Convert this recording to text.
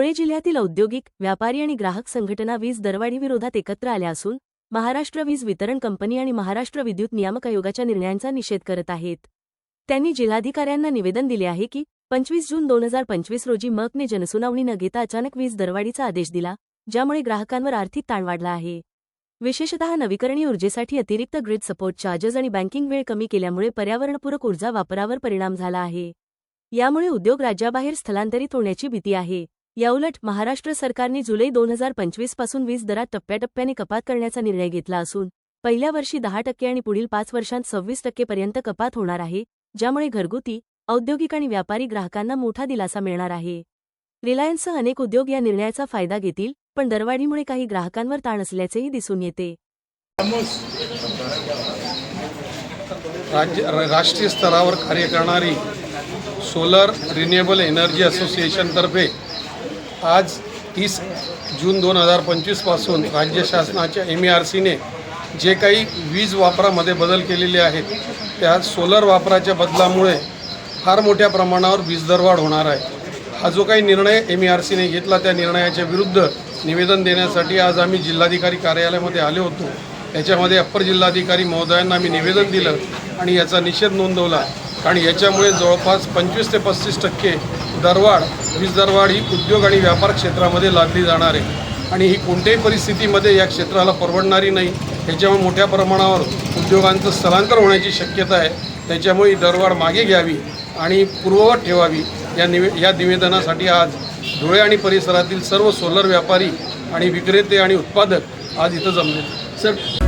राज्यातील औद्योगिक व्यापारी आणि ग्राहक संघटना वीज दरवाढीविरोधात एकत्र आल्या असून महाराष्ट्र वीज वितरण कंपनी आणि महाराष्ट्र विद्युत नियामक आयोगाच्या निर्णयांचा निषेध करत आहेत. त्यांनी जिल्हाधिकाऱ्यांना निवेदन दिले आहे की पंचवीस जून दोन हजार पंचवीस रोजी मकने जनसुनावणी न घेता अचानक वीज दरवाढीचा आदेश दिला ज्यामुळे ग्राहकांवर आर्थिक ताण वाढला आहे. विशेषतः नवीकरणीय ऊर्जेसाठी अतिरिक्त ग्रिड सपोर्ट चार्जेस आणि बँकिंग वेळ कमी केल्यामुळे पर्यावरणपूरक ऊर्जा वापरावर परिणाम झाला आहे. यामुळे उद्योग राज्याबाहेर स्थलांतरित होण्याची भीती आहे. याउलट महाराष्ट्र सरकारने जुलै दोन हजार पंचवीसपासून वीज दरात टप्प्याटप्प्याने कपात करण्याचा निर्णय घेतला असून पहिल्या वर्षी दहा टक्के आणि पुढील पाच वर्षांत सव्वीस टक्केपर्यंत कपात होणार आहे ज्यामुळे घरगुती औद्योगिक आणि व्यापारी ग्राहकांना मोठा दिलासा मिळणार आहे. रिलायन्ससह अनेक उद्योग या निर्णयाचा फायदा घेतील पण दरवाढीमुळे काही ग्राहकांवर ताण असल्याचेही दिसून येते. राज्य राष्ट्रीय स्तरावर कार्य करणारी सोलर रिन्युएबल एनर्जी असोसिएशनतर्फे आज तीस जून दोन हजार पंचवीसपासून राज्य शासनाच्या एम ई आर सीने जे काही वीज वापरामध्ये बदल केलेले आहेत त्या सोलर वापराच्या बदलामुळे फार मोठ्या प्रमाणावर वीज दरवाढ होणार आहे. हा जो काही निर्णय एम ई आर सीने घेतला त्या निर्णयाच्या विरुद्ध निवेदन देण्यासाठी आज आम्ही जिल्हाधिकारी कार्यालयामध्ये आले होतो. याच्यामध्ये अप्पर जिल्हाधिकारी महोदयांना आम्ही निवेदन दिलं आणि याचा निषेध नोंदवला. कारण याच्यामुळे जवळपास पंचवीस ते पस्तीस टक्के दरवाढ वीज दरवाढ ही उद्योग आणि व्यापार क्षेत्रामध्ये लादली जाणार आहे. आणि ही कोणत्याही परिस्थितीमध्ये या क्षेत्राला परवडणारी नाही. ह्याच्यामुळे मोठ्या प्रमाणावर उद्योगांचं स्थलांतर होण्याची शक्यता आहे. त्याच्यामुळे ही दरवाढ मागे घ्यावी आणि पूर्ववत ठेवावी या निवे या निवेदनासाठी आज धुळे आणि परिसरातील सर्व सोलर व्यापारी आणि विक्रेते आणि उत्पादक आज इथं जमले. सर